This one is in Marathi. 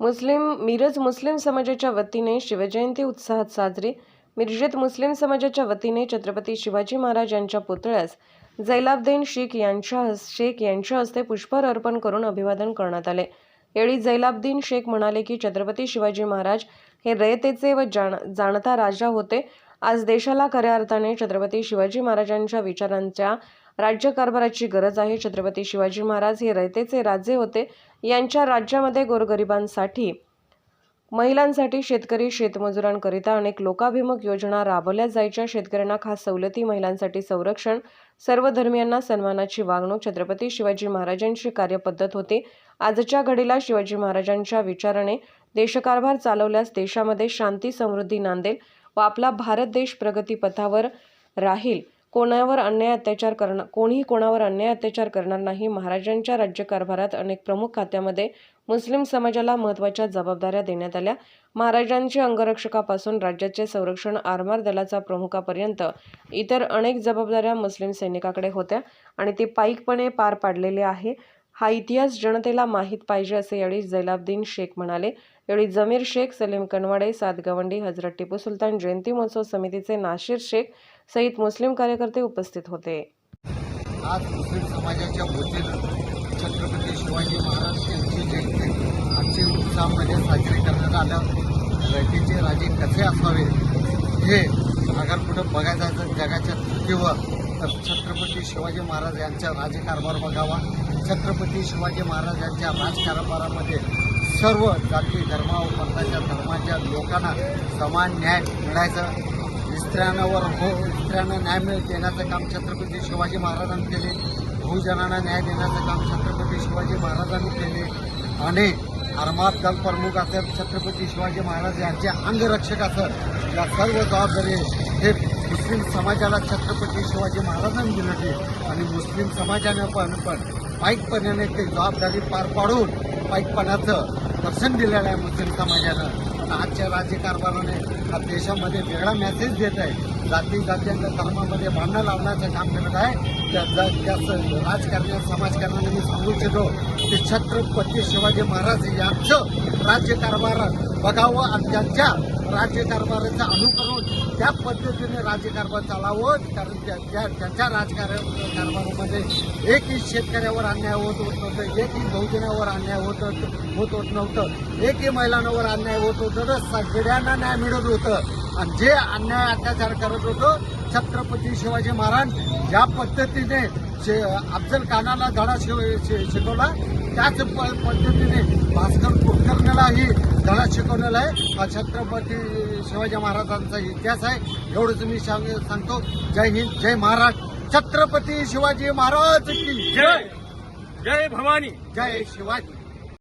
मुस्लिम मिरज मुस्लिम समाजाच्या वतीने शिवजयंती उत्साहात साजरी. मिरजेत मुस्लिम समाजाच्या वतीने छत्रपती शिवाजी महाराज यांच्या पुतळ्यास जैलाबदेन शेख यांच्या हस शेख यांच्या हस्ते पुष्पहार अर्पण करून अभिवादन करण्यात आले. यावेळी जैलाबद्दीन शेख म्हणाले की छत्रपती शिवाजी महाराज हे रयतेचे व जाण जाणता राजा होते. आज देशाला खऱ्या अर्थाने छत्रपती शिवाजी महाराजांच्या विचारांच्या राज्यकारभाराची गरज आहे. छत्रपती शिवाजी महाराज हे रयतेचे राजे होते. यांच्या राज्यामध्ये गोरगरिबांसाठी महिलांसाठी शेतकरी शेतमजुरांकरिता अनेक लोकाभिमुख योजना राबवल्या जायच्या. शेतकऱ्यांना खास सवलती महिलांसाठी संरक्षण सर्व धर्मियांना सन्मानाची वागणूक छत्रपती शिवाजी महाराजांची कार्यपद्धत होती. आजच्या घडीला शिवाजी महाराजांच्या विचाराने देशकारभार चालवल्यास देशामध्ये शांती समृद्धी नांदेल व आपला भारत देश प्रगतीपथावर राहील. कोणावर अन्याय अत्याचार करणार कोणीही कोणावर अन्याय अत्याचार करणार नाही. महाराजांच्या राज्यकारभारात अनेक प्रमुख खात्यामध्ये मुस्लिम समाजाला महत्त्वाच्या जबाबदाऱ्या देण्यात आल्या. महाराजांच्या अंगरक्षकापासून राज्याचे संरक्षण आरमार दलाचा प्रमुखापर्यंत इतर अनेक जबाबदाऱ्या मुस्लिम सैनिकाकडे होत्या आणि ते पाईकपणे पार पाडलेले आहे. हा इतिहास जनतेला माहीत पाहिजे असे यावेळी जैलाब्दीन शेख म्हणाले. यावेळी जमीर शेख सलीम कनवाडे सातगवंडी हजरत टिपू सुलतान जयंती महोत्सव समितीचे नाशिर शेख सहित मुस्लिम कार्यकर्ते उपस्थित होते. आज मुस्लिम समाजाच्या वतीनं छत्रपती शिवाजी महाराज यांची जयंती आजची उत्साहामध्ये साजरी करण्यात आल्या. रयतेचे राजे कसे असावे हे अगर कुठं बघायचं जगाच्या धर्तीवर तर छत्रपती शिवाजी महाराज यांचा राजकारभार बघावा. छत्रपती शिवाजी महाराजांच्या राजकारभारामध्ये सर्व जाती धर्मा व पंथाच्या धर्माच्या लोकांना समान न्याय मिळायचं. स्त्रियांवर हो स्त्रियांना न्याय मिळ देण्याचं काम छत्रपती शिवाजी महाराजांनी केले. बहुजनांना न्याय देण्याचं काम छत्रपती शिवाजी महाराजांनी केले. आणि आरमात दल प्रमुख असेल छत्रपती शिवाजी महाराज यांचे अंगरक्षक असत या सर्व जबाबदारी हे मुस्लिम समाजाला छत्रपती शिवाजी महाराजांनी दिलं दिली आणि मुस्लिम समाजाने पण पण पाईकपणाने ते जबाबदारी पार पाडून पाईकपणाचं दर्शन दिलेलं आहे मुस्लिम समाजानं. आणि आजच्या राज्यकारभाराने हा देशामध्ये वेगळा मेसेज देत आहे. जाती जातींच्या धर्मामध्ये भांडणं लावण्याचं काम करत आहे. त्या ज- त्या राजकारण्या समाजकारणाने मी सांगू इच्छितो की छत्रपती शिवाजी महाराज यांचं राज्यकारभार बघावं आणि त्यांच्या राज्यकारभाराचं अनुकरण त्या पद्धतीने राज्यकारभार चालावं कारण त्या ज्या त्यांच्या राजकारण कारभारामध्ये एकही शेतकऱ्यावर अन्याय होत होत नव्हतं एकही बहुजनावर अन्याय होत होत होत होत नव्हतं एकही महिलांवर अन्याय होत होतं तर सगळ्यांना न्याय मिळत होतं. आणि जे अन्याय अत्याचार करत होतं छत्रपती शिवाजी महाराज ज्या पद्धतीने अफजल खानाला धडा शिव शिकवला त्याच पद्धतीने भास्कर कुलकर्णीलाही धडा शिकवलेला आहे. हा छत्रपती शिवाजी महाराजांचा इतिहास आहे. एवढंच मी सांग सांगतो. जय हिंद जय महाराज. छत्रपती शिवाजी महाराज की जय! जय भवानी. जय शिवाजी.